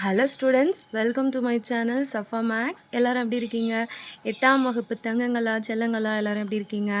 Hello students welcome to my channel Safa maths எல்லோரும் எப்படி இருக்கீங்க? எட்டாம் வகுப்பு தங்கங்களா செல்லங்களா எல்லோரும் எப்படி இருக்கீங்க?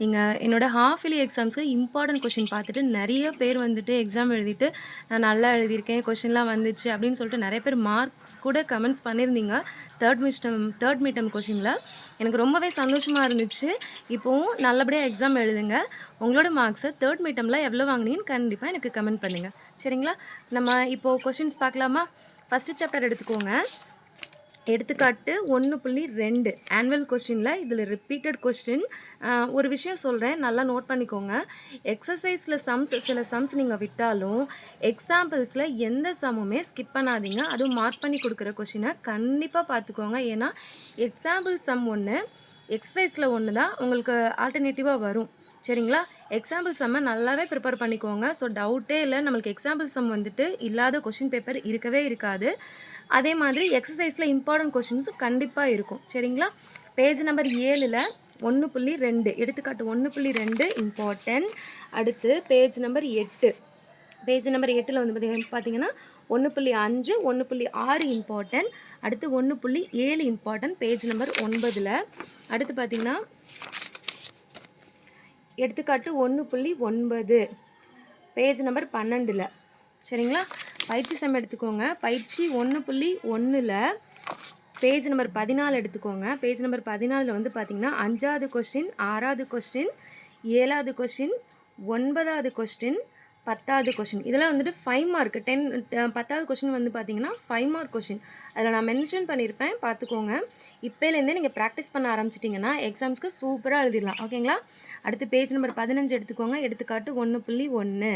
நீங்கள் என்னோட ஹாஃப் இயர்லி எக்ஸாம்ஸ்க்கு இம்பார்ட்டன்ட் கொஷின் பார்த்துட்டு நிறைய பேர் வந்துட்டு எக்ஸாம் எழுதிட்டு நான் நல்லா எழுதியிருக்கேன் கொஷின்லாம் வந்துச்சு அப்படின்னு சொல்லிட்டு நிறைய பேர் மார்க்ஸ் கூட கமெண்ட்ஸ் பண்ணியிருந்தீங்க. தேர்ட் மிஸ்டம் தேர்ட் மீட்டம் கொஷினில் எனக்கு ரொம்பவே சந்தோஷமாக இருந்துச்சு. இப்போவும் நல்லபடியாக எக்ஸாம் எழுதுங்க. உங்களோட மார்க்ஸை தேர்ட் மீட்டமில் எவ்வளோ வாங்கினீங்கன்னு கண்டிப்பாக எனக்கு கமெண்ட் பண்ணுங்கள் சரிங்களா? நம்ம இப்போது கொஷின்ஸ் பார்க்கலாமா? ஃபஸ்ட்டு சாப்டர் எடுத்துக்கோங்க. எடுத்துக்காட்டு ஒன்று புள்ளி ரெண்டு. ஆனுவல் கொஸ்டினில் இதில் ரிப்பீட்டட் கொஸ்டின் ஒரு விஷயம் சொல்கிறேன் நல்லா நோட் பண்ணிக்கோங்க. எக்ஸசைஸில் சம்ஸ் சில சம்ஸ் நீங்கள் விட்டாலும் எக்ஸாம்பிள்ஸில் எந்த சம்முமே ஸ்கிப் பண்ணாதீங்க. அதுவும் மார்க் பண்ணி கொடுக்குற கொஷினை கண்டிப்பாக பார்த்துக்கோங்க. ஏன்னா எக்ஸாம்பிள் சம் ஒன்று எக்ஸசைஸில் ஒன்று தான் உங்களுக்கு ஆல்டர்னேட்டிவாக வரும். சரிங்களா? எக்ஸாம்பிள் சம்மை நல்லாவே ப்ரிப்பேர் பண்ணிக்கோங்க. ஸோ டவுட்டே இல்லை. நம்மளுக்கு எக்ஸாம்பிள் சம் வந்துட்டு இல்லாத கொஷின் பேப்பர் இருக்கவே இருக்காது. அதே மாதிரி எக்ஸசைஸில் இம்பார்ட்டன்ட் கொஷின்ஸும் கண்டிப்பாக இருக்கும். சரிங்களா? பேஜ் நம்பர் ஏழில் ஒன்று புள்ளி ரெண்டு. எடுத்துக்காட்டு ஒன்று புள்ளி ரெண்டு இம்பார்ட்டன்ட் அடுத்து பேஜ் நம்பர் எட்டு. பேஜ் நம்பர் எட்டில் வந்து பார்த்திங்க பார்த்தீங்கன்னா ஒன்று புள்ளி அஞ்சு ஒன்று புள்ளி ஆறு இம்பார்ட்டன்ட் அடுத்து ஒன்று புள்ளி ஏழு இம்பார்ட்டன்ட் பேஜ் நம்பர் ஒன்பதில். அடுத்து பார்த்திங்கன்னா எடுத்துக்காட்டு ஒன்று புள்ளி ஒன்பது. பேஜ் நம்பர் பன்னெண்டில். சரிங்களா? பயிற்சி சம் எடுத்துக்கோங்க. பயிற்சி ஒன்று புள்ளி ஒன்றில் பேஜ் நம்பர் பதினாலு எடுத்துக்கோங்க. பேஜ் நம்பர் பதினாலில் வந்து பார்த்திங்கன்னா அஞ்சாவது கொஸ்டின் ஆறாவது கொஸ்டின் ஏழாவது கொஸ்டின் ஒன்பதாவது கொஸ்டின் பத்தாவது கொஷின் இதெல்லாம் வந்துட்டு ஃபைவ் மார்க் டென் பத்தாவது கொஷின் வந்து பார்த்தீங்கன்னா ஃபைவ் மார்க் கொஷின் அதில் நான் மென்ஷன் பண்ணியிருப்பேன் பார்த்துக்கோங்க இப்போலேருந்தே நீங்கள் ப்ராக்டிஸ் பண்ண ஆரம்பிச்சிட்டிங்கன்னா எக்ஸாம்ஸ்க்கு சூப்பராக எழுதிடலாம். ஓகேங்களா அடுத்து பேஜ் நம்பர் பதினஞ்சு எடுத்துக்கோங்க. எடுத்துக்காட்டு ஒன்று புள்ளி ஒன்று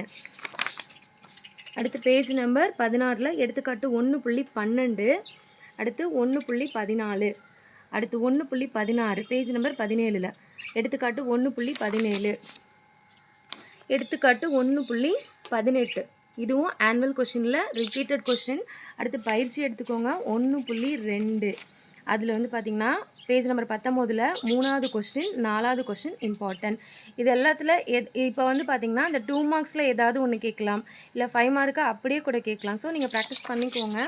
அடுத்து பேஜ் நம்பர் பதினாறில் எடுத்துக்காட்டு ஒன்று புள்ளி பன்னெண்டு. அடுத்து ஒன்று புள்ளி பதினாலு. அடுத்து ஒன்று புள்ளி பதினாறு பேஜ் நம்பர் பதினேழில். எடுத்துக்காட்டு ஒன்று புள்ளி பதினேழு. எடுத்துக்காட்டு ஒன்று புள்ளி பதினெட்டு. இதுவும் ஆனுவல் கொஷினில் ரிப்பீட்டட் கொஷின் அடுத்து பயிற்சி எடுத்துக்கோங்க. ஒன்று புள்ளி ரெண்டு. அதில் வந்து பார்த்திங்கன்னா பேஜ் நம்பர் பத்தொம்போதில் மூணாவது கொஸ்டின் நாலாவது கொஸ்டின் இம்பார்ட்டன்ட் இது எல்லாத்தில் எத் இப்போ வந்து பார்த்திங்கன்னா இந்த டூ மார்க்ஸில் ஏதாவது ஒன்று கேட்கலாம். இல்லை ஃபைவ் மார்க்கு அப்படியே கூட கேட்கலாம். ஸோ நீங்கள் ப்ராக்டிஸ் பண்ணிக்கோங்க.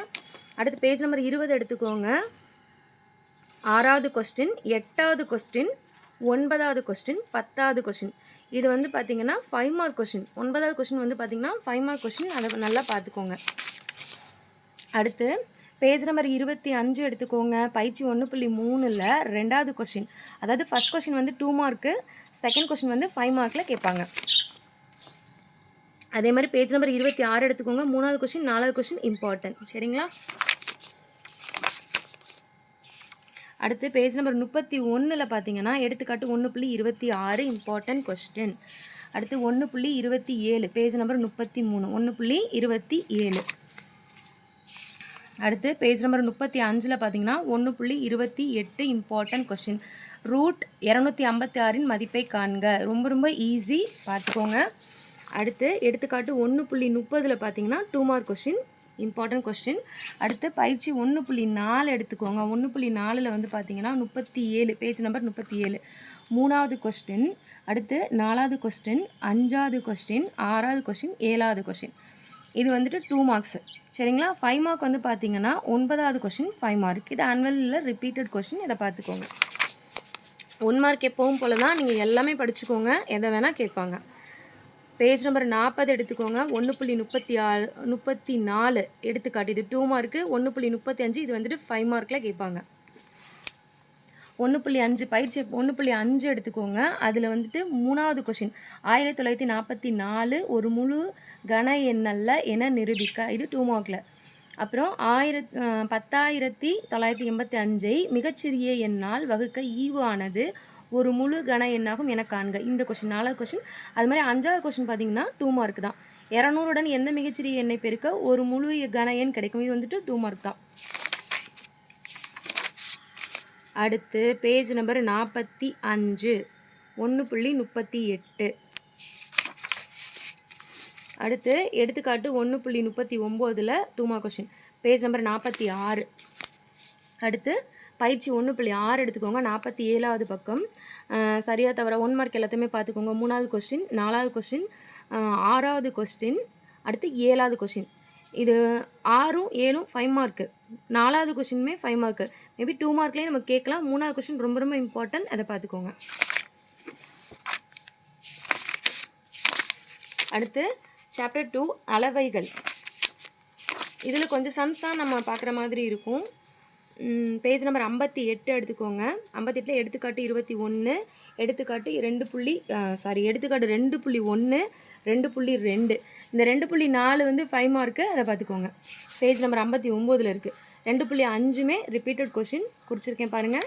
அடுத்து பேஜ் நம்பர் இருபது எடுத்துக்கோங்க. ஆறாவது கொஸ்டின் எட்டாவது கொஸ்டின் ஒன்பதாவது கொஸ்டின் பத்தாவது கொஸ்டின் இது வந்து பார்த்திங்கன்னா ஃபைவ் மார்க் கொஷின் ஒன்பதாவது கொஷின் வந்து பார்த்திங்கன்னா ஃபைவ் மார்க் கொஷின் அதை நல்லா பார்த்துக்கோங்க அடுத்து பேஜ் நம்பர் இருபத்தி அஞ்சு எடுத்துக்கோங்க. பயிற்சி ஒன்று புள்ளி மூணில் ரெண்டாவது கொஷின் அதாவது ஃபஸ்ட் கொஷின் வந்து டூ மார்க்கு செகண்ட் கொஷின் வந்து ஃபைவ் மார்க்கில் கேட்பாங்க. அதே மாதிரி பேஜ் நம்பர் இருபத்தி ஆறு எடுத்துக்கோங்க. மூணாவது கொஷின் நாலாவது கொஷின் இம்பார்ட்டன்ட் சரிங்களா? அடுத்து பேஜ் நம்பர் முப்பத்தி ஒன்றில் பார்த்தீங்கன்னா எடுத்துக்காட்டு ஒன்று புள்ளி இருபத்தி ஆறு இம்பார்ட்டன்ட் கொஸ்டின் அடுத்து ஒன்று புள்ளி இருபத்தி ஏழு பேஜ் நம்பர் முப்பத்தி மூணு ஒன்று புள்ளி இருபத்தி ஏழு. அடுத்து பேஜ் நம்பர் முப்பத்தி அஞ்சில் பார்த்தீங்கன்னா ஒன்று புள்ளி இருபத்தி எட்டு இம்பார்ட்டன்ட் கொஸ்டின் ரூட் இரநூத்தி ஐம்பத்தி ஆறின் மதிப்பை காண்க. ரொம்ப ரொம்ப ஈஸி பார்த்துக்கோங்க. அடுத்து எடுத்துக்காட்டு ஒன்று புள்ளி முப்பதில் பார்த்தீங்கன்னா two mark question important question அடுத்து பயிற்சி ஒன்று புள்ளி நாலு எடுத்துக்கோங்க. ஒன்று புள்ளி நாலில் வந்து பார்த்தீங்கன்னா முப்பத்தி ஏழு பேஜ் நம்பர் முப்பத்தி ஏழு. மூணாவது கொஸ்டின் அடுத்து நாலாவது கொஸ்டின் அஞ்சாவது கொஸ்டின் ஆறாவது கொஸ்டின் ஏழாவது கொஸ்டின் இது வந்துட்டு டூ மார்க்ஸு சரிங்களா? ஃபைவ் மார்க் வந்து பார்த்தீங்கன்னா ஒன்பதாவது கொஷின் ஃபைவ் மார்க் இது ஆனுவலில் ரிப்பீட்டட் கொஷின் இதை பார்த்துக்கோங்க. ஒன் மார்க் எப்பவும் போல தான் நீங்கள் எல்லாமே படிச்சுக்கோங்க. எதை வேணால் கேட்பாங்க. பேஜ் நம்பர் நாற்பது எடுத்துக்கோங்க. ஒன்று புள்ளி முப்பத்தி ஆறு முப்பத்தி நாலு எடுத்துக்காட்டு. இது டூ மார்க்கு ஒன்று புள்ளி முப்பத்தி அஞ்சு இது வந்துட்டு ஃபைவ் மார்க்கில் கேட்பாங்க. ஒன்று புள்ளி அஞ்சு பயிற்சி ஒன்று புள்ளி அஞ்சு எடுத்துக்கோங்க. அதில் வந்துட்டு மூணாவது கொஷின் ஆயிரத்தி தொள்ளாயிரத்தி நாற்பத்தி நாலு ஒரு முழு கன எண்ணல்ல என நிரூபிக்க. இது டூ மார்க்கில் அப்புறம் ஆயிரத் பத்தாயிரத்தி தொள்ளாயிரத்தி எண்பத்தி அஞ்சை மிகச்சிறிய எண்ணால் வகுக்க ஈவு ஆனது ஒரு முழு கன எண்ணாகும் என காண்க. இந்த கொஷின் நாலாவது கொஷின் அது மாதிரி அஞ்சாவது கொஷின் பார்த்தீங்கன்னா டூ மார்க் தான். இரநூறுடன் எந்த மிகச்சிறிய எண்ணை பெருக்க ஒரு முழு கன எண் கிடைக்கும். இது வந்துட்டு டூ மார்க் தான். அடுத்து பேஜ் நம்பர் நாற்பத்தி அஞ்சு ஒன்று புள்ளி முப்பத்தி எட்டு. அடுத்து எடுத்துக்காட்டு ஒன்று புள்ளி முப்பத்தி ஒம்போதில் டூமா கொஷின் பேஜ் நம்பர் நாற்பத்தி ஆறு. அடுத்து பயிற்சி ஒன்று புள்ளி ஆறு எடுத்துக்கோங்க நாற்பத்தி ஏழாவது பக்கம். சரியாக தவிர ஒன் மார்க் எல்லாத்தையுமே பார்த்துக்கோங்க. மூணாவது கொஸ்டின் நாலாவது கொஸ்டின் ஆறாவது கொஸ்டின் அடுத்து ஏழாவது கொஸ்டின் இது ஆறும் ஏழும் ஃபைவ் மார்க்கு நாலாவது கொஷினுமே ஃபைவ் மார்க்கு மேபி டூ மார்க்லேயே நம்ம கேட்கலாம். மூணாவது கொஷின் ரொம்ப ரொம்ப இம்பார்ட்டன்ட் அதை பார்த்துக்கோங்க. அடுத்து சாப்டர் டூ அளவைகள். இதில் கொஞ்சம் சம்ஸ் தான் நம்ம பார்க்குற மாதிரி இருக்கும். பேஜ் நம்பர் ஐம்பத்தி எட்டு எடுத்துக்கோங்க. ஐம்பத்தி எட்டில் எடுத்துக்காட்டு இருபத்தி ஒன்று எடுத்துக்காட்டு ரெண்டு புள்ளி சாரி எடுத்துக்காட்டு ரெண்டு புள்ளி ஒன்று ரெண்டு புள்ளி ரெண்டு. இந்த ரெண்டு புள்ளி நாலு வந்து ஃபைவ் மார்க்கு அதை பார்த்துக்கோங்க. பேஜ் நம்பர் ஐம்பத்தி ஒம்போதில் இருக்குது ரெண்டு புள்ளி அஞ்சுமே ரிப்பீட்டட் கொஷின் குறிச்சிருக்கேன் பாருங்கள்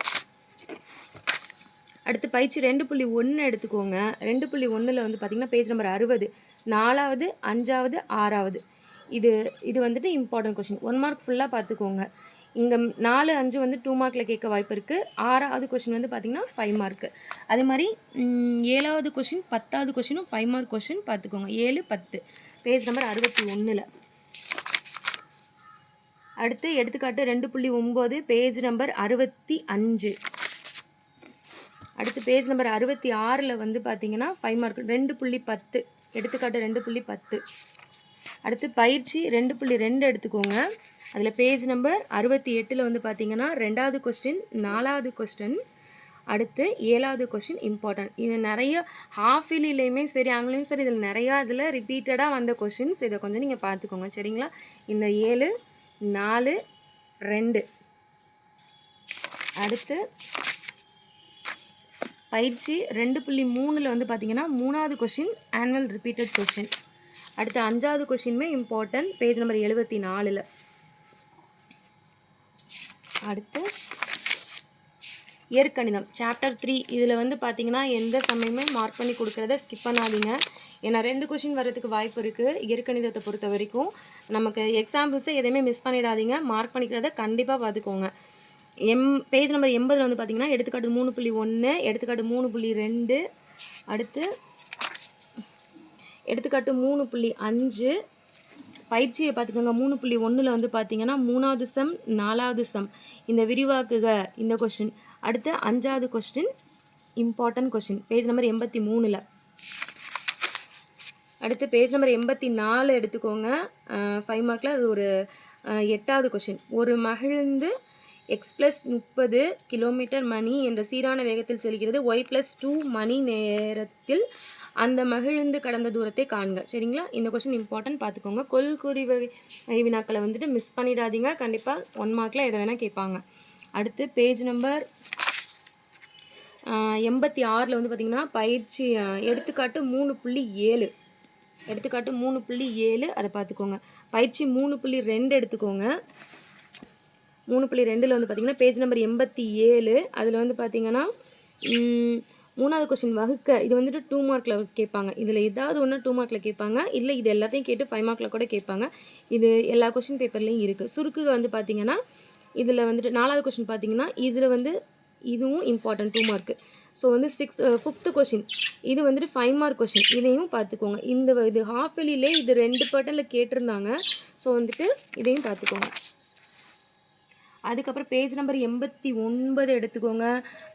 அடுத்து பயிற்சி ரெண்டு புள்ளி ஒன்று எடுத்துக்கோங்க. ரெண்டு புள்ளி ஒன்றில் வந்து பார்த்திங்கன்னா பேஜ் நம்பர் அறுபது நாலாவது அஞ்சாவது ஆறாவது. இது இது வந்துட்டு இம்பார்ட்டன்ட் கொஷின் ஒன் மார்க் ஃபுல்லாக பார்த்துக்கோங்க. இங்கே நாலு அஞ்சு வந்து டூ மார்க்கில் கேட்க வாய்ப்பு இருக்குது ஆறாவது கொஷின் வந்து பார்த்திங்கன்னா ஃபைவ் மார்க்கு அதே மாதிரி ஏழாவது கொஷின் பத்தாவது கொஷினும் ஃபைவ் மார்க் கொஷின் பார்த்துக்கோங்க. ஏழு பத்து. பேஜ் நம்பர் அறுபத்தி ஒன்றில் அடுத்து எடுத்துக்காட்டு ரெண்டு புள்ளி ஒம்பது பேஜ் நம்பர் அறுபத்தி அஞ்சு. அடுத்து பேஜ் நம்பர் அறுபத்தி ஆறில் வந்து பார்த்தீங்கன்னா ஃபைவ் மார்க் ரெண்டு புள்ளி பத்து. எடுத்துக்காட்டு ரெண்டு புள்ளி பத்து. அடுத்து பயிற்சி ரெண்டு புள்ளி ரெண்டு எடுத்துக்கோங்க. அதில் பேஜ் நம்பர் அறுபத்தி எட்டில் வந்து பார்த்தீங்கன்னா ரெண்டாவது கொஸ்டின் நாலாவது கொஸ்டின் அடுத்து ஏழாவது கொஷின் இம்பார்ட்டன்ட் இது நிறைய ஹாஃப் சரி அங்கேயும் சரி இதில் நிறையா இதில் ரிப்பீட்டடாக வந்த கொஷின்ஸ் இதை கொஞ்சம் நீங்கள் பார்த்துக்கோங்க சரிங்களா? இந்த ஏழு நாலு ரெண்டு. அடுத்து பயிற்சி ரெண்டு புள்ளி மூணில் வந்து பார்த்தீங்கன்னா மூணாவது கொஷின் ஆனுவல் ரிப்பீட்டட் கொஷின் அடுத்து அஞ்சாவது கொஷினுமே இம்பார்ட்டன்ட் பேஜ் நம்பர் எழுபத்தி நாலில். அடுத்து இயற்கணிதம். சாப்டர் த்ரீ இதில் வந்து பார்த்தீங்கன்னா எந்த சமயமே மார்க் பண்ணி கொடுக்குறத ஸ்கிப் பண்ணாதீங்க. ஏன்னா ரெண்டு கொஷின் வர்றதுக்கு வாய்ப்பு இருக்குது இயற்கணிதத்தை பொறுத்த வரைக்கும் நமக்கு எக்ஸாம்பிள்ஸை எதையுமே மிஸ் பண்ணிடாதீங்க. மார்க் பண்ணிக்கிறத கண்டிப்பாக பார்த்துக்கோங்க எம் பேஜ் நம்பர் எண்பதில் வந்து பார்த்தீங்கன்னா எடுத்துக்காட்டு மூணு புள்ளி ஒன்று எடுத்துக்காட்டு மூணு புள்ளி ரெண்டு அடுத்து எடுத்துக்காட்டு மூணு புள்ளி அஞ்சு. பயிற்சியை பார்த்துக்கோங்க மூணு புள்ளி ஒன்றில் வந்து பார்த்தீங்கன்னா மூணாவது சம் நாலாவது சம் இந்த விரிவாக்குக இந்த கொஷின் அடுத்து அஞ்சாவது question important question page number எண்பத்தி மூணில். அடுத்து பேஜ் நம்பர் எண்பத்தி நாலு எடுத்துக்கோங்க. ஃபைவ் மார்க்கில் அது ஒரு எட்டாவது கொஷின் ஒரு மகிழ்ந்து எக்ஸ் ப்ளஸ் முப்பது கிலோமீட்டர் மணி என்ற சீரான வேகத்தில் செல்கிறது. ஒய் ப்ளஸ் டூ மணி நேரத்தில் அந்த மகிழ்ந்து கடந்த தூரத்தை காண்க. சரிங்களா? இந்த கொஷின் இம்பார்ட்டன்ட் பார்த்துக்கோங்க. கொல்குறி வகை வினாக்களை வந்துட்டு மிஸ் பண்ணிடாதீங்க. கண்டிப்பாக ஒன் மார்க்கில் எதை வேணால் கேட்பாங்க. அடுத்து பேஜ் நம்பர் எண்பத்தி ஆறில் வந்து பார்த்திங்கன்னா பயிற்சி எடுத்துக்காட்டு மூணு புள்ளி ஏழு. எடுத்துக்காட்டு மூணு புள்ளி ஏழு அதை பார்த்துக்கோங்க. பயிற்சி மூணு புள்ளி ரெண்டு எடுத்துக்கோங்க. மூணு புள்ளி ரெண்டில் வந்து பார்த்திங்கன்னா பேஜ் நம்பர் எண்பத்தி ஏழு. அதில் வந்து பார்த்திங்கன்னா மூணாவது கொஸ்டின் வகுக்க. இது வந்துட்டு டூ மார்க்கில் கேட்பாங்க. இதில் ஏதாவது ஒன்று டூ மார்க்கில் கேட்பாங்க. இல்லை இது எல்லாத்தையும் கேட்டு ஃபைவ் மார்க்கில் கூட கேட்பாங்க. இது எல்லா கொஷின் பேப்பர்லேயும் இருக்குது சுருக்குக வந்து பார்த்திங்கன்னா இதில் வந்துட்டு நாலாவது கொஷின் பார்த்தீங்கன்னா இதில் வந்து இதுவும் இம்பார்ட்டன்ட் டூ மார்க்கு ஸோ வந்து சிக்ஸ் ஃபிஃப்த்து கொஷின் இது வந்துட்டு ஃபைவ் மார்க் கொஷின் இதையும் பார்த்துக்கோங்க. இந்த இது ஹாஃப் வெளியிலே இது ரெண்டு பட்டனில் கேட்டிருந்தாங்க. ஸோ வந்துட்டு இதையும் பார்த்துக்கோங்க. அதுக்கப்புறம் பேஜ் நம்பர் எண்பத்தி ஒன்பது எடுத்துக்கோங்க.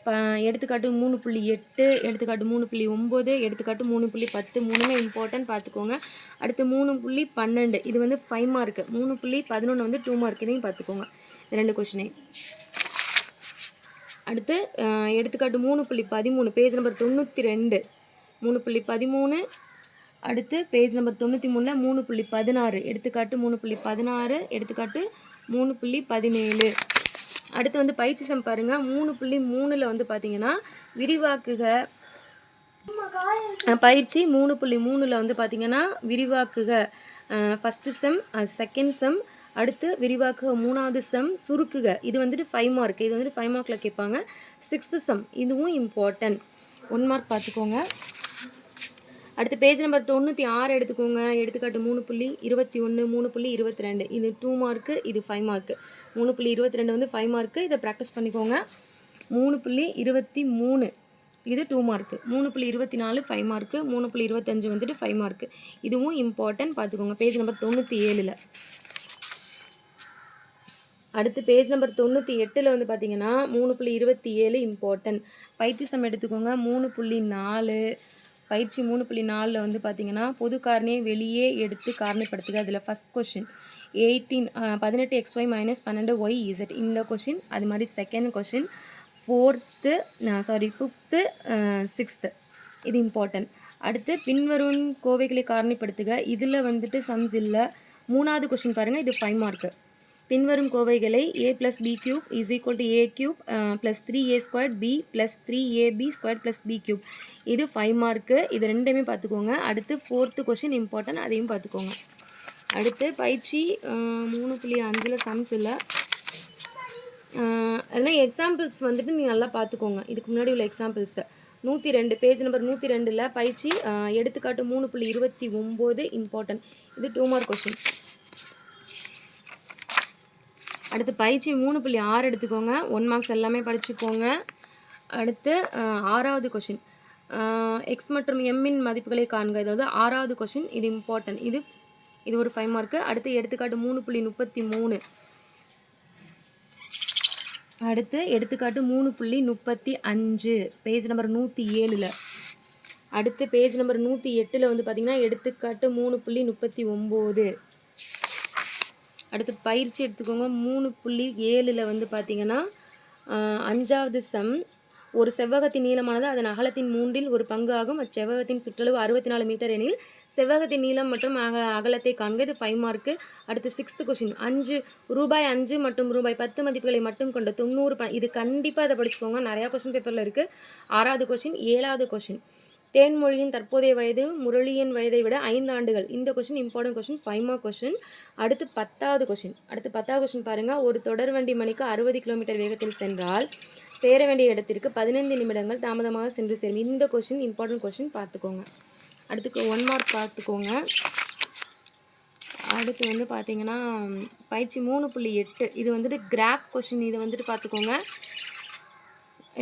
ப எடுத்துக்காட்டு மூணு புள்ளி எட்டு எடுத்துக்காட்டு மூணு புள்ளி ஒம்பது எடுத்துக்காட்டு மூணு புள்ளி பத்து மூணுமே இம்பார்ட்டன்ட் பார்த்துக்கோங்க. அடுத்து மூணு புள்ளி பன்னெண்டு இது வந்து ஃபைவ் மார்க்கு மூணு புள்ளி பதினொன்று வந்து டூ மார்க் இதையும் பார்த்துக்கோங்க. இந்த ரெண்டு கொஷினே அடுத்து எடுத்துக்காட்டு மூணு புள்ளி பதிமூணு பேஜ் நம்பர் தொண்ணூற்றி ரெண்டு. மூணு புள்ளி பதிமூணு அடுத்து பேஜ் நம்பர் தொண்ணூற்றி மூணில் மூணு புள்ளி பதினாறு எடுத்துக்காட்டு மூணு புள்ளி பதினாறு எடுத்துக்காட்டு மூணு புள்ளி பதினேழு. அடுத்து வந்து பயிற்சி சம் பாருங்கள் மூணு புள்ளி மூணில் வந்து பார்த்தீங்கன்னா விரிவாக்குக. பயிற்சி மூணு புள்ளி மூணில் வந்து பார்த்தீங்கன்னா விரிவாக்குக. ஃபஸ்ட்டு செம் செகண்ட் செம் அடுத்து விரிவாக்குக மூணாவது செம் சுருக்குக. இது வந்துட்டு ஃபைவ் மார்க் இது வந்துட்டு ஃபைவ் மார்க்கில் கேட்பாங்க. சிக்ஸ்த்து செம் இதுவும் இம்பார்ட்டன்ட் ஒன் மார்க் பார்த்துக்கோங்க அடுத்து பேஜ் நம்பர் தொண்ணூற்றி ஆறு எடுத்துக்கோங்க. எடுத்துக்காட்டு மூணு புள்ளி இருபத்தி ஒன்று மூணு புள்ளி இருபத்தி ரெண்டு. இது டூ மார்க்கு இது ஃபைவ் மார்க்கு மூணு புள்ளி இருபத்தி ரெண்டு வந்து ஃபைவ் மார்க்கு இதை ப்ராக்டிஸ் பண்ணிக்கோங்க. மூணு புள்ளி இருபத்தி மூணு. இது டூ மார்க்கு மூணு புள்ளி இருபத்தி நாலு ஃபைவ் மார்க்கு மூணு புள்ளி இருபத்தஞ்சு வந்துட்டு ஃபைவ் மார்க்கு இதுவும் இம்பார்ட்டன்ட் பார்த்துக்கோங்க. பேஜ் நம்பர் தொண்ணூற்றி ஏழில். அடுத்து பேஜ் நம்பர் தொண்ணூற்றி எட்டில் வந்து பார்த்தீங்கன்னா மூணு புள்ளி இருபத்தி ஏழு இம்பார்ட்டன்ட் பயிற்சி சம் எடுத்துக்கோங்க. மூணு புள்ளி நாலு பயிற்சி மூணு புள்ளி நாலில் வந்து பார்த்தீங்கன்னா பொது காரணியை வெளியே எடுத்து காரணிப்படுத்துக. அதில் ஃபஸ்ட் கொஷின் எயிட்டீன் பதினெட்டு எக்ஸ் ஒய் மைனஸ் பன்னெண்டு ஒய் இசட் இந்த கொஷின் அது மாதிரி second question fourth sorry fifth sixth இது இம்பார்ட்டன்ட் அடுத்து பின்வரும் கோவைகளை காரணிப்படுத்துக. இதில் வந்துட்டு சம்ஸ் இல்லை. மூணாவது கொஷின் பாருங்கள் இது ஃபைவ் மார்க்கு பின்வரும் கோவைகளை A plus B cube is equal to A cube plus three A square B plus three A B square plus B cube இது ஃபைவ் மார்க்கு இது ரெண்டையுமே பார்த்துக்கோங்க. அடுத்து ஃபோர்த்து கொஷின் இம்பார்ட்டன்ட் அதையும் பார்த்துக்கோங்க. அடுத்து பயிற்சி uh, மூணு புள்ளி அஞ்சில் சம்ஸ் இல்லை. அதனால் uh, அதெல்லாம் எக்ஸாம்பிள்ஸ் வந்துட்டு நீங்கள் நல்லா பார்த்துக்கோங்க. இதுக்கு முன்னாடி உள்ள எக்ஸாம்பிள்ஸை நூற்றி ரெண்டு பேஜ் நம்பர் நூற்றி ரெண்டில் பயிற்சி uh, எடுத்துக்காட்டு மூணு புள்ளி இருபத்தி ஒம்பது இம்பார்ட்டன்ட் இது டூ மார்க் கொஷின் அடுத்து பயிற்சி மூணு புள்ளி ஆறு எடுத்துக்கோங்க. ஒன் மார்க்ஸ் எல்லாமே படிச்சுக்கோங்க. அடுத்து ஆறாவது கொஷின் எக்ஸ் மற்றும் எம்மின் மதிப்புகளை காண்க. அதாவது ஆறாவது கொஷின் இது இம்பார்ட்டன்ட் இது இது ஒரு ஃபைவ் மார்க்கு அடுத்து எடுத்துக்காட்டு மூணு புள்ளி முப்பத்தி மூணு. அடுத்து எடுத்துக்காட்டு மூணு புள்ளி முப்பத்தி அஞ்சு. பேஜ் நம்பர் நூற்றி ஏழில். அடுத்து பேஜ் நம்பர் நூற்றி எட்டில் வந்து பார்த்திங்கன்னா எடுத்துக்காட்டு மூணு புள்ளி முப்பத்தி ஒம்பது. அடுத்து பயிற்சி எடுத்துக்கோங்க. மூணு புள்ளி ஏழில் வந்து பார்த்தீங்கன்னா அஞ்சாவது சம். ஒரு செவ்வகத்தின் நீளமானது அதன் அகலத்தின் மூன்றில் ஒரு பங்கு ஆகும். அச்செவ்வகத்தின் சுற்றளவு அறுபத்தி நாலு மீட்டர் எனில் செவ்வகத்தின் நீளம் மற்றும் அக அகலத்தை காண்க. இது ஃபைவ் மார்க்கு அடுத்து சிக்ஸ்த்து கொஷின் அஞ்சு ரூபாய் அஞ்சு மற்றும் ரூபாய் பத்து மதிப்புகளை மட்டும் கொண்ட தொண்ணூறு ப இது கண்டிப்பாக இதை படிச்சுக்கோங்க. நிறையா கொஷின் பேப்பரில் இருக்குது ஆறாவது கொஷின் ஏழாவது கொஷின் தேன்மொழியின் தற்போதைய வயது முரளியின் வயதை விட ஐந்து ஆண்டுகள். இந்த கொஷின் இம்பார்ட்டன்ட் கொஷின் ஃபைமா கொஷின் அடுத்து பத்தாவது கொஷின் அடுத்து பத்தாவது கொஷின் பாருங்கள் ஒரு தொடர் வண்டி மணிக்கு அறுபது கிலோமீட்டர் வேகத்தில் சென்றால் சேர வேண்டிய இடத்திற்கு பதினைந்து நிமிடங்கள் தாமதமாக சென்று சேரும். இந்த கொஷின் இம்பார்ட்டன்ட் கொஷின் பார்த்துக்கோங்க. அடுத்து ஒன் மார்க் பார்த்துக்கோங்க. அடுத்து வந்து பார்த்தீங்கன்னா பயிற்சி மூணு புள்ளி எட்டு. இது வந்துட்டு கிராஃப் கொஷின் இதை வந்துட்டு பார்த்துக்கோங்க.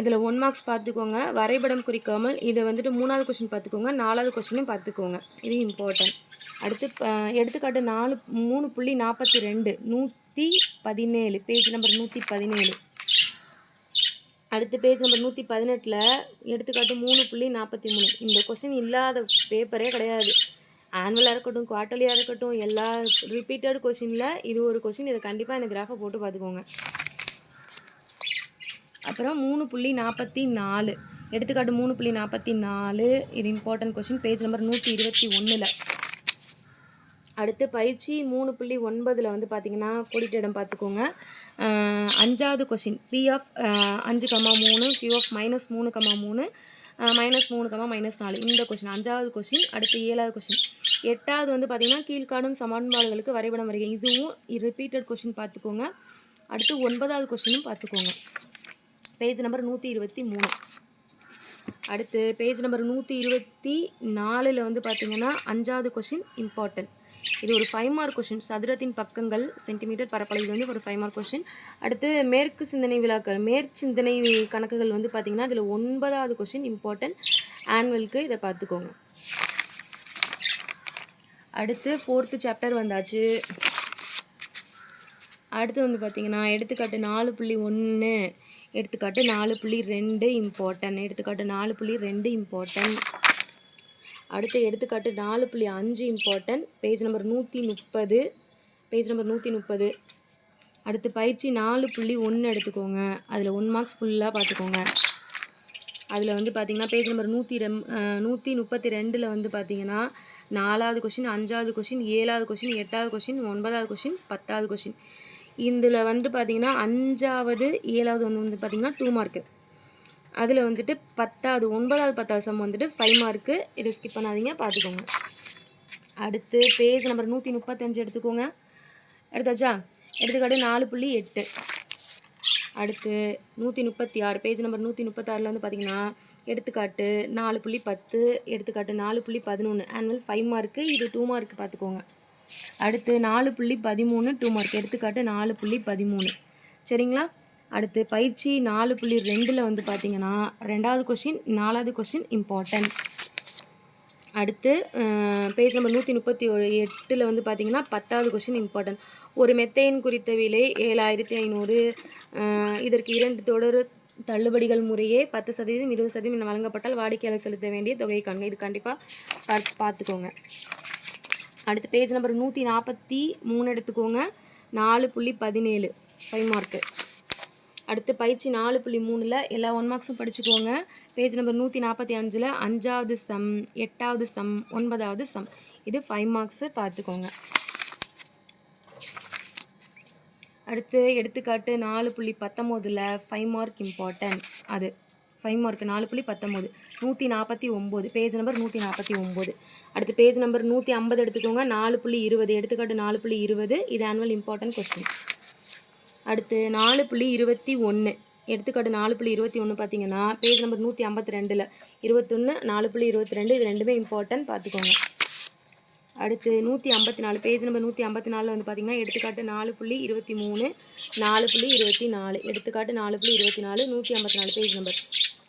இதில் ஒன் மார்க்ஸ் பார்த்துக்கோங்க. வரைபடம் குறிக்காமல் இதை வந்துட்டு மூணாவது கொஷின் பார்த்துக்கோங்க. நாலாவது கொஷினும் பார்த்துக்கோங்க. இது இம்பார்ட்டன்ட் அடுத்து எடுத்துக்காட்டு நாலு மூணு புள்ளி நாற்பத்தி ரெண்டு நூற்றி பதினேழு. பேஜ் நம்பர் நூற்றி பதினேழு. அடுத்து பேஜ் நம்பர் நூற்றி பதினெட்டில் எடுத்துக்காட்டு மூணு புள்ளி நாற்பத்தி மூணு. இந்த கொஷின் இல்லாத பேப்பரே கிடையாது. ஆனுவலாக இருக்கட்டும் குவார்ட்டர்லியாக இருக்கட்டும் எல்லா ரிப்பீட்டட் கொஷினில் இது ஒரு கொஷின் இதை கண்டிப்பாக இந்த கிராஃபை போட்டு பார்த்துக்கோங்க. அப்புறம் மூணு புள்ளி நாற்பத்தி நாலு. எடுத்துக்காட்டு மூணு புள்ளி நாற்பத்தி நாலு இது இம்பார்ட்டன்ட் கொஷின் பேஜ் நம்பர் நூற்றி இருபத்தி ஒன்றில் அடுத்து பயிற்சி மூணு புள்ளி ஒன்பதில் வந்து பார்த்தீங்கன்னா கூட்டிகிட்டு இடம் பார்த்துக்கோங்க அஞ்சாவது கொஷின் பி ஆஃப் அஞ்சு கம்மா மூணு கியூ ஆஃப் மைனஸ் மூணு கம்மா மூணு மைனஸ் மூணு கம்மா மைனஸ் நாலு. இந்த கொஷின் அஞ்சாவது கொஷின் அடுத்து ஏழாவது கொஷின் எட்டாவது வந்து பார்த்தீங்கன்னா கீழ்காணும் சமன்பாடுகளுக்கு வரைபடம் வரைக. இதுவும் ரிப்பீட்டட் கொஷின் பார்த்துக்கோங்க அடுத்து ஒன்பதாவது கொஷினும் பார்த்துக்கோங்க பேஜ் நம்பர் நூற்றி இருபத்தி மூணு. அடுத்து பேஜ் நம்பர் நூற்றி இருபத்தி நாலில் வந்து பார்த்தீங்கன்னா அஞ்சாவது கொஷின் இம்பார்ட்டன்ட் இது ஒரு ஃபைவ் மார்க் கொஷின் சதுரத்தின் பக்கங்கள் சென்டிமீட்டர் பரப்பளவு இது வந்து ஒரு ஃபைவ் மார்க் கொஷின் அடுத்து மேற்கு சிந்தனை விழாக்கள். மேற்சிந்தனை கணக்குகள் வந்து பார்த்தீங்கன்னா இதில் ஒன்பதாவது கொஷின் இம்பார்ட்டன்ட் ஆனுவலுக்கு இதை பார்த்துக்கோங்க. அடுத்து ஃபோர்த்து சாப்டர் வந்தாச்சு. அடுத்து வந்து பார்த்தீங்கன்னா எடுத்துக்காட்டு நாலு புள்ளி ஒன்று எடுத்துக்காட்டு நாலு புள்ளி ரெண்டு இம்பார்ட்டன்ட் எடுத்துக்காட்டு நாலு புள்ளி ரெண்டு இம்பார்ட்டன்ட் அடுத்து எடுத்துக்காட்டு நாலு புள்ளி அஞ்சு இம்பார்ட்டன்ட் பேஜ் நம்பர் நூற்றி முப்பது. பேஜ் நம்பர் நூற்றி முப்பது. அடுத்து பயிற்சி நாலு புள்ளி ஒன்று எடுத்துக்கோங்க. அதில் ஒன் மார்க்ஸ் ஃபுல்லாக பார்த்துக்கோங்க. அதில் வந்து பார்த்திங்கன்னா பேஜ் நம்பர் நூற்றி ரெம் நூற்றி முப்பத்தி ரெண்டில் வந்து பார்த்தீங்கன்னா நாலாவது கொஷின் அஞ்சாவது கொஷின் ஏழாவது கொஷின் எட்டாவது கொஷின் ஒன்பதாவது கொஷின் பத்தாவது கொஷின் இதில் வந்துட்டு பார்த்தீங்கன்னா அஞ்சாவது ஏழாவது வந்து வந்து பார்த்திங்கன்னா டூ மார்க்கு அதில் வந்துட்டு பத்தாவது ஒன்பதாவது பத்தாவது சம் வந்துட்டு ஃபைவ் மார்க்கு இதை ஸ்கிப் பண்ணாதீங்க பார்த்துக்கோங்க அடுத்து பேஜ் நம்பர் நூற்றி முப்பத்தஞ்சு எடுத்துக்கோங்க. எடுத்தாச்சா? எடுத்துக்காட்டு நாலு புள்ளி எட்டு. அடுத்து நூற்றி முப்பத்தி ஆறு பேஜ் நம்பர் நூற்றி முப்பத்தாறில் வந்து பார்த்தீங்கன்னா எடுத்துக்காட்டு நாலு புள்ளி பத்து எடுத்துக்காட்டு நாலு புள்ளி பதினொன்று ஆனுவல் ஃபைவ் மார்க்கு இது டூ மார்க் பார்த்துக்கோங்க அடுத்து நாலு புள்ளி பதிமூணு டூ மார்க் எடுத்துக்காட்டு நாலு புள்ளி பதிமூணு. சரிங்களா? அடுத்து பயிற்சி நாலு புள்ளி ரெண்டில் வந்து பார்த்தீங்கன்னா ரெண்டாவது கொஷின் நாலாவது கொஷின் இம்பார்ட்டன்ட் அடுத்து பேஜ் நம்பர் நூற்றி முப்பத்தி எட்டில் வந்து பார்த்தீங்கன்னா பத்தாவது கொஷின் இம்பார்ட்டன்ட் ஒரு மெத்தையின் குறித்த விலை ஏழாயிரத்தி ஐநூறு. இதற்கு இரண்டு தொடர் தள்ளுபடிகள் முறையே பத்து சதவீதம் இருபது சதவீதம் வழங்கப்பட்டால் வாடிக்கையாளர் செலுத்த வேண்டிய தொகையை காண்க. இது கண்டிப்பாக பார்த்துக்கோங்க அடுத்து பேஜ் நம்பர் நூற்றி நாற்பத்தி மூணு எடுத்துக்கோங்க. நாலு புள்ளி பதினேழு. ஃபைவ் மார்க்கு அடுத்து பயிற்சி நாலு புள்ளி மூணில் எல்லா ஒன் மார்க்ஸும் படிச்சுக்கோங்க. பேஜ் நம்பர் நூற்றி நாற்பத்தி அஞ்சில் அஞ்சாவது சம் எட்டாவது சம் ஒன்பதாவது சம். இது ஃபைவ் மார்க்ஸு பார்த்துக்கோங்க. அடுத்து எடுத்துக்காட்டு நாலு புள்ளி பத்தொம்போதில் ஃபைவ் மார்க் இம்பார்ட்டன்ட் அது. ஃபைவ் மார்க் நாலு புள்ளி பத்தொம்போது நூற்றி நாற்பத்தி ஒம்பது பேஜ் நம்பர் நூற்றி நாற்பத்தி ஒம்பது அடுத்து பேஜ் நம்பர் நூற்றி ஐம்பது எடுத்துக்கோங்க. நாலு புள்ளி இருபது. எடுத்துக்காட்டு நாலு புள்ளி இருபது. இது ஆனுவல் இம்பார்ட்டன்ட் கொஸ்டின் அடுத்து நாலு புள்ளி இருபத்தி ஒன்று எடுத்துக்காட்டு நாலு புள்ளி இருபத்தி ஒன்று பார்த்தீங்கன்னா பேஜ் நம்பர் நூற்றி ஐம்பத்தி ரெண்டில் இருபத்தொன்று நாலு புள்ளி இருபத்தி ரெண்டு. இது ரெண்டுமே இம்பார்ட்டன்ட் பார்த்துக்கோங்க அடுத்து நூற்றி ஐம்பத்தி நாலு. பேஜ் நம்பர் நூற்றி ஐம்பத்தி நாலில் வந்து பார்த்தீங்கன்னா எடுத்துக்காட்டு நாலு புள்ளி இருபத்தி மூணு நாலு புள்ளி இருபத்தி நாலு. எடுத்துக்காட்டு நாலு புள்ளி இருபத்தி நாலு நூற்றி ஐம்பத்தி நாலு பேஜ் நம்பர்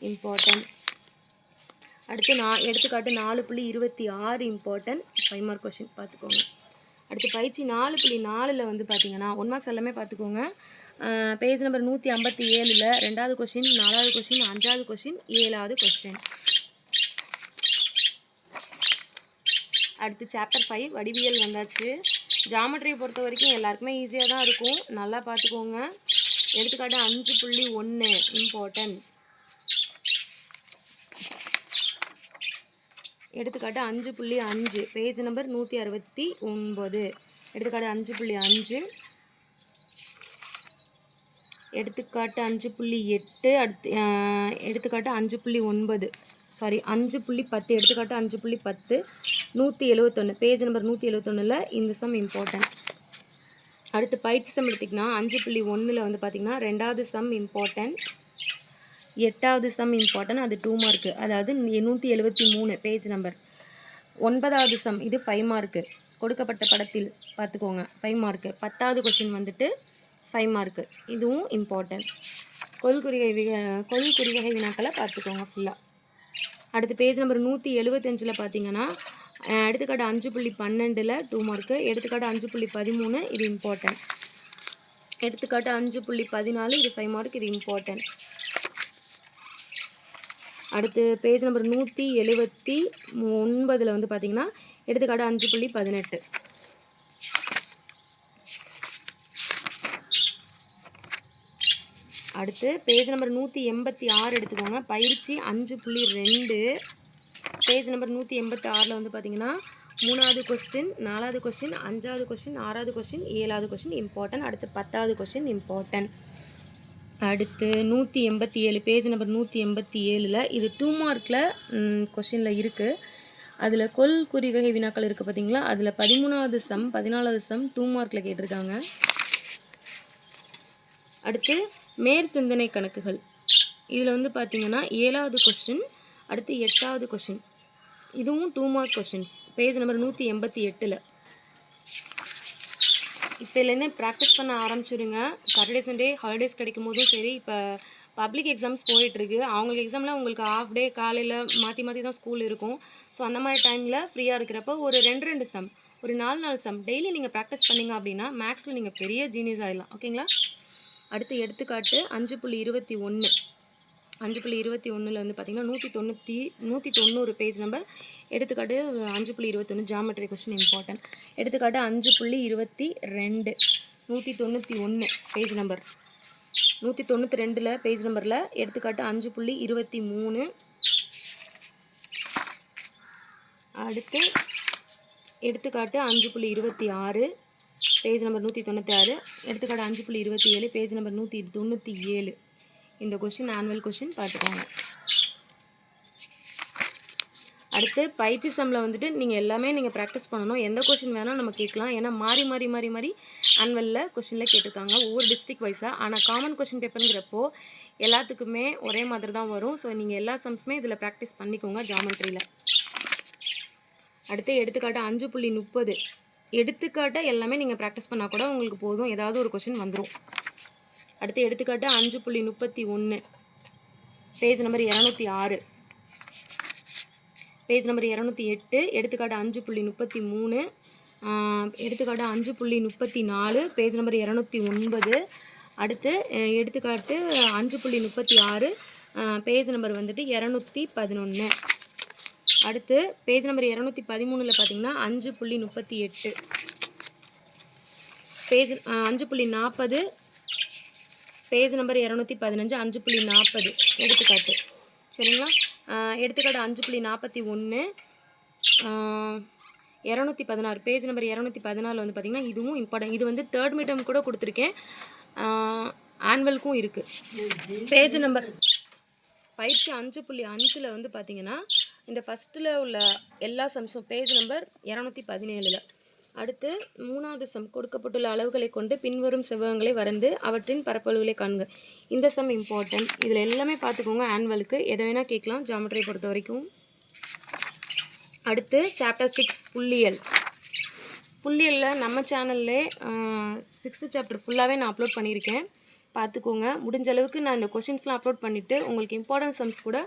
இம்பார்ட்டன்ட் அடுத்து நான் எடுத்துக்காட்டு நாலு புள்ளி இருபத்தி ஆறு இம்பார்ட்டன்ட் ஃபைவ் மார்க் கொஷின் பார்த்துக்கோங்க. அடுத்து பயிற்சி நாலு புள்ளி நாலில் வந்து பார்த்தீங்கன்னா ஒன் மார்க்ஸ் எல்லாமே பார்த்துக்கோங்க. பேஜ் நம்பர் நூற்றி ஐம்பத்தி ஏழில் ரெண்டாவது கொஷின் நாலாவது கொஷின் அஞ்சாவது கொஷின் ஏழாவது கொஷின் அடுத்து சாப்டர் ஃபைவ் வடிவியல் வந்தாச்சு. ஜாமெட்ரியை பொறுத்த வரைக்கும் எல்லாருக்குமே ஈஸியாக தான் இருக்கும். நல்லா பார்த்துக்கோங்க. எடுத்துக்காட்டு அஞ்சு புள்ளி ஒன்று இம்பார்ட்டன்ட் எடுத்துக்காட்டு அஞ்சு புள்ளி அஞ்சு. பேஜ் நம்பர் நூற்றி அறுபத்தி ஒன்பது. எடுத்துக்காட்டு அஞ்சு புள்ளி அஞ்சு. எடுத்துக்காட்டு அஞ்சு புள்ளி எட்டு. அடுத்து எடுத்துக்காட்டு அஞ்சு புள்ளி ஒன்பது. சாரி அஞ்சு புள்ளி பத்து. எடுத்துக்காட்டு அஞ்சு புள்ளி பத்து. நூற்றி எழுவத்தொன்று பேஜ் நம்பர் நூற்றி எழுவத்தொன்னில் இந்த சம் இம்பார்ட்டன்ட் அடுத்து பயிற்சி சம் எடுத்திங்கன்னா அஞ்சு புள்ளி ஒன்றில் வந்து பார்த்திங்கன்னா ரெண்டாவது சம் இம்பார்ட்டன்ட் எட்டாவது சம் இம்பார்ட்டன்ட் அது டூ மார்க்கு அதாவது நூற்றி எழுபத்தி மூணு பேஜ் நம்பர் ஒன்பதாவது சம் இது ஃபைவ் மார்க்கு கொடுக்கப்பட்ட படத்தில் பார்த்துக்கோங்க ஃபைவ் மார்க்கு பத்தாவது கொஷின் வந்துட்டு ஃபைவ் மார்க்கு இதுவும் இம்பார்ட்டன்ட் கொள்குறிகை விக கொள்குறிவகை வினாக்களை பார்த்துக்கோங்க ஃபுல்லாக அடுத்து பேஜ் நம்பர் நூற்றி எழுபத்தஞ்சில் பார்த்தீங்கன்னா எடுத்துக்காட்டு அஞ்சு புள்ளி பன்னெண்டில் டூ மார்க்கு எடுத்துக்காட்டு அஞ்சு புள்ளி பதிமூணு இது இம்பார்ட்டன்ட் எடுத்துக்காட்டு அஞ்சு புள்ளி பதினாலு இது ஃபைவ் மார்க் இது இம்பார்ட்டன்ட் அடுத்து பேஜ் நம்பர் நூற்றி எழுபத்தி ஒன்பதில் வந்து பார்த்தீங்கன்னா எடுத்துக்காட்டு அஞ்சு புள்ளி பதினெட்டு. அடுத்து பேஜ் நம்பர் நூற்றி எண்பத்தி ஆறு எடுத்துக்கோங்க. பயிற்சி அஞ்சு புள்ளி ரெண்டு. பேஜ் நம்பர் நூற்றி எண்பத்தி ஆறில் வந்து பார்த்தீங்கன்னா மூணாவது கொஸ்டின் நாலாவது கொஸ்டின் அஞ்சாவது கொஸ்டின் ஆறாவது கொஸ்டின் ஏழாவது கொஸ்டின் இம்பார்ட்டன்ட் அடுத்து பத்தாவது கொஸ்டின் இம்பார்ட்டன்ட் அடுத்து நூற்றி எண்பத்தி ஏழு பேஜ் நம்பர் நூற்றி எண்பத்தி ஏழில் இது டூ மார்க்கில் கொஷினில் இருக்குது அதில் கொல் குறிவகை வினாக்கள் இருக்குது பார்த்தீங்களா அதில் பதிமூணாவது சம் பதினாலாவது சம் டூ மார்க்கில் கேட்டிருக்காங்க. அடுத்து மேற் சிந்தனை கணக்குகள். இதில் வந்து பார்த்தீங்கன்னா ஏழாவது கொஸ்டின் அடுத்து எட்டாவது கொஷின் இதுவும் two mark questions page number நூற்றி எண்பத்தி எட்டில். இப்போலேருந்தே ப்ராக்டிஸ் பண்ண ஆரம்பிச்சிடுங்க சாட்டர்டே சண்டே ஹாலிடேஸ் கிடைக்கும் போதும் சரி இப்போ பப்ளிக் எக்ஸாம்ஸ் போயிட்டுருக்கு. அவங்களுக்கு எக்ஸாமில் உங்களுக்கு ஆஃப் டே காலையில் மாற்றி மாற்றி தான் ஸ்கூல் இருக்கும். ஸோ அந்த மாதிரி டைமில் ஃப்ரீயாக இருக்கிறப்ப ஒரு ரெண்டு ரெண்டு சம் ஒரு நாலு நாலு சம் டெய்லி நீங்கள் ப்ராக்டிஸ் பண்ணீங்க அப்படின்னா மேக்ஸில் நீங்கள் பெரிய ஜீனியஸ் ஆகிடலாம் ஓகேங்களா அடுத்து எடுத்துக்காட்டு அஞ்சு புள்ளி இருபத்தி ஒன்று அஞ்சு புள்ளி இருபத்தி ஒன்றில் வந்து பார்த்தீங்கன்னா நூற்றி தொண்ணூற்றி நூற்றி தொண்ணூறு பேஜ் நம்பர் எடுத்துக்காட்டு அஞ்சு புள்ளி இருபத்தொன்று ஜாமெட்ரி கொஸ்டின் இம்பார்ட்டன்ட் எடுத்துக்காட்டு அஞ்சு புள்ளி இருபத்தி ரெண்டு நூற்றி தொண்ணூற்றி ஒன்று பேஜ் நம்பர் நூற்றி தொண்ணூற்றி ரெண்டில் பேஜ் நம்பரில் எடுத்துக்காட்டு அஞ்சு புள்ளி இருபத்தி மூணு. அடுத்து எடுத்துக்காட்டு அஞ்சு புள்ளி இருபத்தி ஆறு பேஜ் நம்பர் நூற்றி தொண்ணூற்றி ஆறு. எடுத்துக்காட்டு அஞ்சு புள்ளி இருபத்தி ஏழு பேஜ் நம்பர் நூற்றி தொண்ணூற்றி ஏழு. இந்த கொஷின் ஆனுவல் கொஷின் பார்த்துக்கோங்க. அடுத்து பயிற்சி சம்மில் வந்துட்டு நீங்கள் எல்லாமே நீங்கள் ப்ராக்டிஸ் பண்ணணும். எந்த கொஷின் வேணால் நம்ம கேட்கலாம். ஏன்னா மாறி மாறி மாறி மாறி ஆனுவலில் கொஷினில் கேட்டிருக்காங்க. ஒவ்வொரு டிஸ்ட்ரிக் வைஸாக ஆனால் காமன் கொஷின் பேப்பருங்கிறப்போ எல்லாத்துக்குமே ஒரே மாதிரி தான் வரும். ஸோ நீங்கள் எல்லா சம்ஸுமே இதில் ப்ராக்டிஸ் பண்ணிக்கோங்க ஜாமெட்ரியில் அடுத்து எடுத்துக்காட்டு அஞ்சு புள்ளி முப்பது. எடுத்துக்காட்டை எல்லாமே நீங்கள் ப்ராக்டிஸ் பண்ணால் கூட உங்களுக்கு போதும். ஏதாவது ஒரு கொஷின் வந்துடும் அடுத்து எடுத்துக்காட்டு அஞ்சு புள்ளி முப்பத்தி ஒன்று பேஜ் நம்பர் இரநூத்தி ஆறு. பேஜ் நம்பர் இரநூத்தி எட்டு எடுத்துக்காட்டு அஞ்சு புள்ளி முப்பத்தி மூணு எடுத்துக்காட்டு அஞ்சு புள்ளி முப்பத்தி நாலு பேஜ் நம்பர் இரநூத்தி ஒன்பது. அடுத்து எடுத்துக்காட்டு அஞ்சு புள்ளி முப்பத்தி ஆறு பேஜ் நம்பர் வந்துட்டு இரநூத்தி பதினொன்று அடுத்து பேஜ் நம்பர் இரநூத்தி பதிமூணில் பார்த்தீங்கன்னா அஞ்சு புள்ளி முப்பத்தி எட்டு. பேஜ் அஞ்சு புள்ளி நாற்பது பேஜ் நம்பர் இரநூத்தி பதினஞ்சு அஞ்சு புள்ளி நாற்பது. எடுத்துக்காட்டு. சரிங்களா? எடுத்துக்காட்டு அஞ்சு புள்ளி நாற்பத்தி ஒன்று. இரநூத்தி பதினாறு. பேஜ் நம்பர் இரநூத்தி பதினாலில் வந்து பார்த்திங்கன்னா இதுவும் இம்பார்ட்டன்ட் இது வந்து தேர்ட் மீட்டம் கூட கொடுத்துருக்கேன். ஆனுவலுக்கும் இருக்குது பேஜ் நம்பர் பயிற்சி அஞ்சு புள்ளி அஞ்சில் வந்து பார்த்திங்கன்னா இந்த ஃபஸ்ட்டில் உள்ள எல்லா சம்ஸும் பேஜ் நம்பர் இரநூத்தி பதினேழில். அடுத்து மூணாவது சம் கொடுக்கப்பட்டுள்ள அளவுகளை கொண்டு பின்வரும் செவ்வகங்களை வரைந்து அவற்றின் பரப்பளவுகளை காண்க. இந்த சம் இம்பார்ட்டன்ட் இதில் எல்லாமே பார்த்துக்கோங்க ஆனுவலுக்கு எதை வேணால் கேட்கலாம் ஜாமெட்ரியை பொறுத்த வரைக்கும். அடுத்து சாப்டர் சிக்ஸ் புள்ளியல். புள்ளியலில் நம்ம சேனல்லே சிக்ஸ்த்து சாப்டர் ஃபுல்லாகவே நான் அப்லோட் பண்ணியிருக்கேன். பார்த்துக்கோங்க. முடிஞ்ச அளவுக்கு நான் இந்த கொஷின்ஸ்லாம் அப்லோட் பண்ணிவிட்டு உங்களுக்கு இம்பார்ட்டன்ட் சம்ஸ் கூட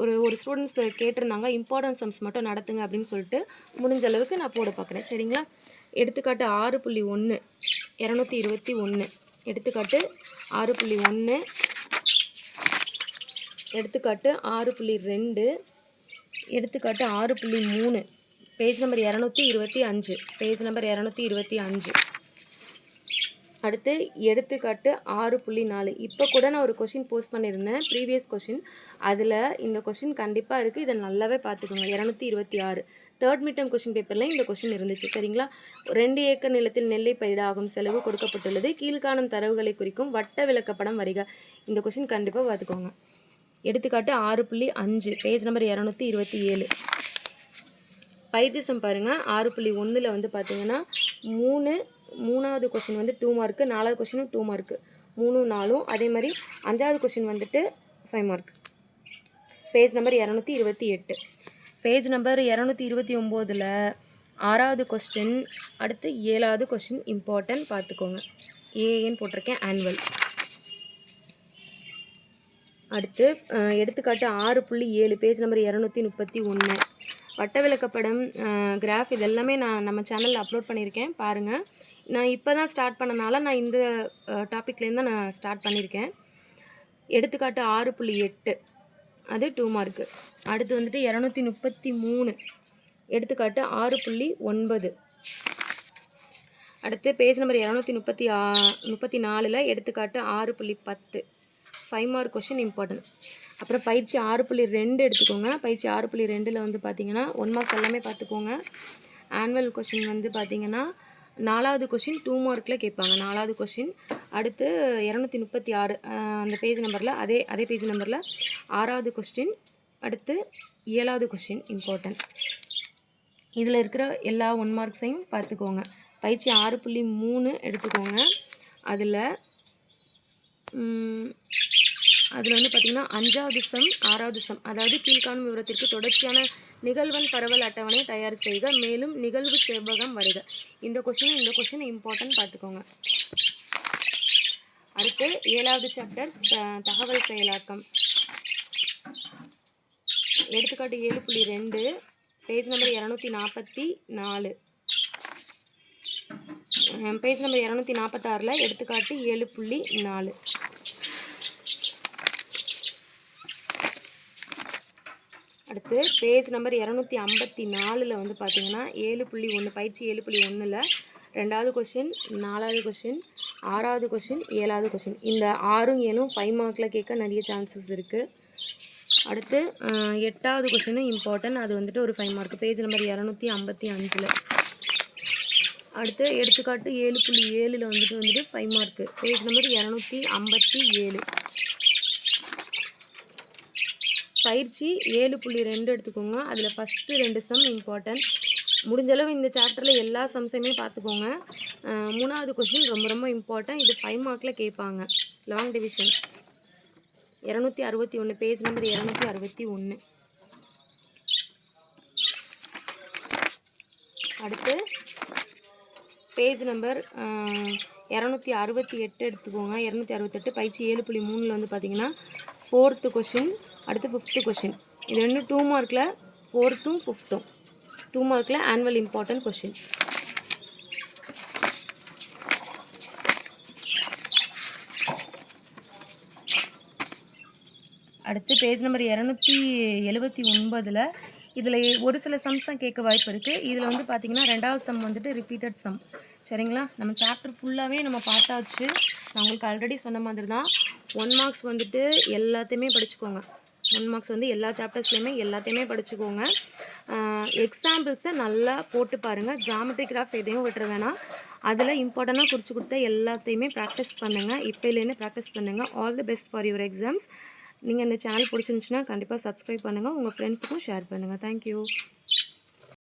ஒரு ஒரு ஸ்டூடெண்ட்ஸ் கேட்டிருந்தாங்க இம்பார்ட்டன்ட் சம்ஸ் மட்டும் நடத்துங்க அப்படின்னு சொல்லிட்டு முடிஞ்ச அளவுக்கு நான் போட பார்க்குறேன். சரிங்களா? எடுத்துக்காட்டு ஆறு புள்ளி ஒன்று இரநூத்தி இருபத்தி ஒன்று எடுத்துக்காட்டு ஆறு புள்ளி ஒன்று எடுத்துக்காட்டு ஆறு புள்ளி ரெண்டு எடுத்துக்காட்டு ஆறு புள்ளி மூணு. பேஜ் நம்பர் இரநூத்தி இருபத்தி அஞ்சு. பேஜ் நம்பர் இரநூத்தி இருபத்தி அஞ்சு. அடுத்து எடுத்துக்காட்டு ஆறு புள்ளி நாலு. இப்போ கூட நான் ஒரு கொஷின் போஸ்ட் பண்ணியிருந்தேன் ப்ரீவியஸ் கொஷின் அதில் இந்த கொஷின் கண்டிப்பாக இருக்குது இதை நல்லாவே பார்த்துக்கோங்க. இரநூத்தி இருபத்தி ஆறு. தேர்ட் மீட்டம் கொஷின் பேப்பரில் இந்த கொஷின் இருந்துச்சு. சரிங்களா? ரெண்டு ஏக்கர் நிலத்தில் நெல்லை பயிராகும் செலவு கொடுக்கப்பட்டுள்ளது. கீழ்காணும் தரவுகளை குறிக்கும் வட்ட விளக்கப்படம் வரிக. இந்த கொஷின் கண்டிப்பாக பார்த்துக்கோங்க. எடுத்துக்காட்டு ஆறு புள்ளி அஞ்சு. பேஜ் நம்பர் இரநூத்தி இருபத்தி ஏழு. பயிற்சி சம் பாருங்கள் ஆறு புள்ளி ஒன்றில் வந்து பார்த்தீங்கன்னா மூணு மூணாவது கொஷின் வந்து டூ மார்க்கு நாலாவது கொஷினும் டூ மார்க்கு மூணு நாலும் அதே மாதிரி அஞ்சாவது கொஷின் வந்துட்டு ஃபைவ் மார்க் பேஜ் நம்பர் இரநூத்தி இருபத்தி எட்டு. பேஜ் நம்பர் இரநூத்தி இருபத்தி ஒம்போதில் ஆறாவது கொஸ்டின் அடுத்து ஏழாவது கொஸ்டின் இம்பார்ட்டன்ட் பார்த்துக்கோங்க. ஏஏன்னு போட்டிருக்கேன் ஆனுவல் அடுத்து எடுத்துக்காட்டு ஆறு புள்ளி ஏழு பேஜ் நம்பர் இரநூத்தி முப்பத்தி ஒன்று. வட்ட விளக்கப்படம் கிராஃப் இதெல்லாமே நான் நம்ம சேனலில் அப்லோட் பண்ணியிருக்கேன் பாருங்கள் நான் இப்போ தான் ஸ்டார்ட் பண்ணனால நான் இந்த டாப்பிக்லேருந்து தான் நான் ஸ்டார்ட் பண்ணியிருக்கேன் எடுத்துக்காட்டு ஆறு புள்ளி எட்டு. அது டூ மார்க்கு அடுத்து வந்துட்டு இரநூத்தி முப்பத்தி மூணு. எடுத்துக்காட்டு ஆறு புள்ளி ஒன்பது. அடுத்து பேஜ் நம்பர் இரநூத்தி முப்பத்தி ஆ முப்பத்தி நாலில் எடுத்துக்காட்டு ஆறு புள்ளி பத்து. ஃபைவ் மார்க் கொஷின் இம்பார்ட்டன்ட் அப்புறம் பயிற்சி ஆறு புள்ளி ரெண்டு எடுத்துக்கோங்க. பயிற்சி ஆறு புள்ளி ரெண்டில் வந்து பார்த்திங்கன்னா ஒன் மார்க்ஸ் எல்லாமே பார்த்துக்கோங்க ஆனுவல் கொஷின் வந்து பார்த்திங்கன்னா நாலாவது கொஷின் டூ மார்க்கில் கேட்பாங்க. நாலாவது கொஷின் அடுத்து இரநூத்தி முப்பத்தி ஆறு அந்த பேஜ் நம்பரில் அதே அதே பேஜ் நம்பரில் ஆறாவது கொஸ்டின் அடுத்து ஏழாவது கொஷின் இம்பார்ட்டன்ட் இதில் இருக்கிற எல்லா ஒன் மார்க்ஸையும் பார்த்துக்கோங்க. பயிற்சி ஆறு புள்ளி மூணு எடுத்துக்கோங்க. அதில் அதில் வந்து பார்த்திங்கன்னா அஞ்சாவது சம் ஆறாவது சம் அதாவது கீழ்காணும் விவரத்திற்கு தொடர்ச்சியான நிகழ்வன் பரவல் அட்டவணை தயார் செய்க மேலும் நிகழ்வு செவ்வகம் வருக. இந்த கொஷின் இந்த கொஷின் இம்பார்ட்டன்ட் பார்த்துக்கோங்க. அடுத்து ஏழாவது சாப்டர் தகவல் செயலாக்கம். எடுத்துக்காட்டு ஏழு புள்ளி ரெண்டு பேஜ் நம்பர் இரநூத்தி நாற்பத்தி நாலு. பேஜ் நம்பர் இரநூத்தி நாற்பத்தாறில் எடுத்துக்காட்டு ஏழு புள்ளி நாலு. அடுத்து பேஜ் நம்பர் இரநூத்தி ஐம்பத்தி நாலில் வந்து பார்த்தீங்கன்னா ஏழு புள்ளி ஒன்று பயிற்சி ஏழு புள்ளி ஒன்றில் ரெண்டாவது கொஷின் நாலாவது கொஷின் ஆறாவது கொஷின் ஏழாவது கொஷின் இந்த ஆறும் ஏழும் ஃபைவ் மார்க்கில் கேட்க நிறைய சான்சஸ் இருக்குது அடுத்து எட்டாவது கொஷினும் இம்பார்ட்டன்ட் அது வந்துட்டு ஒரு ஃபைவ் மார்க் பேஜ் நம்பர் இரநூத்தி ஐம்பத்தி அஞ்சில். அடுத்து எடுத்துக்காட்டு ஏழு புள்ளி ஏழில் வந்துட்டு வந்துட்டு ஃபைவ் மார்க்கு பேஜ் நம்பர் இரநூத்தி ஐம்பத்தி ஏழு. பயிற்சி ஏழு புள்ளி ரெண்டு எடுத்துக்கோங்க. அதில் ஃபஸ்ட்டு ரெண்டு சம் இம்பார்ட்டன்ட் முடிஞ்சளவு இந்த சாப்டரில் எல்லா சம்ஸையுமே பார்த்துக்கோங்க மூணாவது கொஷின் ரொம்ப ரொம்ப இம்பார்ட்டன்ட் இது ஃபைவ் மார்க்கில் கேட்பாங்க லாங் டிவிஷன் இரநூத்தி அறுபத்தி ஒன்று பேஜ் நம்பர் இரநூத்தி அறுபத்தி ஒன்று அடுத்து பேஜ் நம்பர் இரநூத்தி அறுபத்தி எட்டு எடுத்துக்கோங்க. இரநூத்தி அறுபத்தெட்டு பயிற்சி ஏழு புள்ளி மூணில் வந்து பார்த்தீங்கன்னா ஃபோர்த்து கொஷின் அடுத்து ஃபிஃப்த்து கொஷின் இது ரெண்டும் டூ மார்க்கில் ஃபோர்த்தும் ஃபிஃப்த்தும் டூ மார்க்கில் ஆனுவல் இம்பார்ட்டன்ட் கொஷின் அடுத்து பேஜ் நம்பர் இரநூத்தி எழுபத்தி ஒன்பதில் இதில் ஒரு சில சம்ஸ் தான் கேட்க வாய்ப்பு இருக்குது இதில் வந்து பார்த்தீங்கன்னா ரெண்டாவது சம் வந்துட்டு ரிப்பீட்டட் சம் சரிங்களா? நம்ம சாப்டர் ஃபுல்லாகவே நம்ம பார்த்தாச்சு. நான் உங்களுக்கு ஆல்ரெடி சொன்ன மாதிரி தான் ஒன் மார்க்ஸ் வந்துட்டு எல்லாத்தையுமே படிச்சுக்கோங்க. ஒன் மார்க்ஸ் வந்து எல்லா சாப்டர்ஸ்லையுமே எல்லாத்தையுமே படிச்சுக்கோங்க. எக்ஸாம்பிள்ஸை நல்லா போட்டு பாருங்கள் ஜாமெட்ரி கிராஃப் எதையும் விட்டுற வேணாம். அதில் இம்பார்ட்டண்ட்டாக குறித்து கொடுத்த எல்லாத்தையுமே ப்ராக்டிஸ் பண்ணுங்கள் இப்போலேருந்து ப்ராக்டிஸ் பண்ணுங்கள் all the best for your exams நீங்கள் இந்த சேனல் பிடிச்சிருந்துச்சுன்னா கண்டிப்பாக சப்ஸ்கிரைப் பண்ணுங்கள் உங்கள் ஃப்ரெண்ட்ஸுக்கும் ஷேர் பண்ணுங்கள் தேங்க்யூ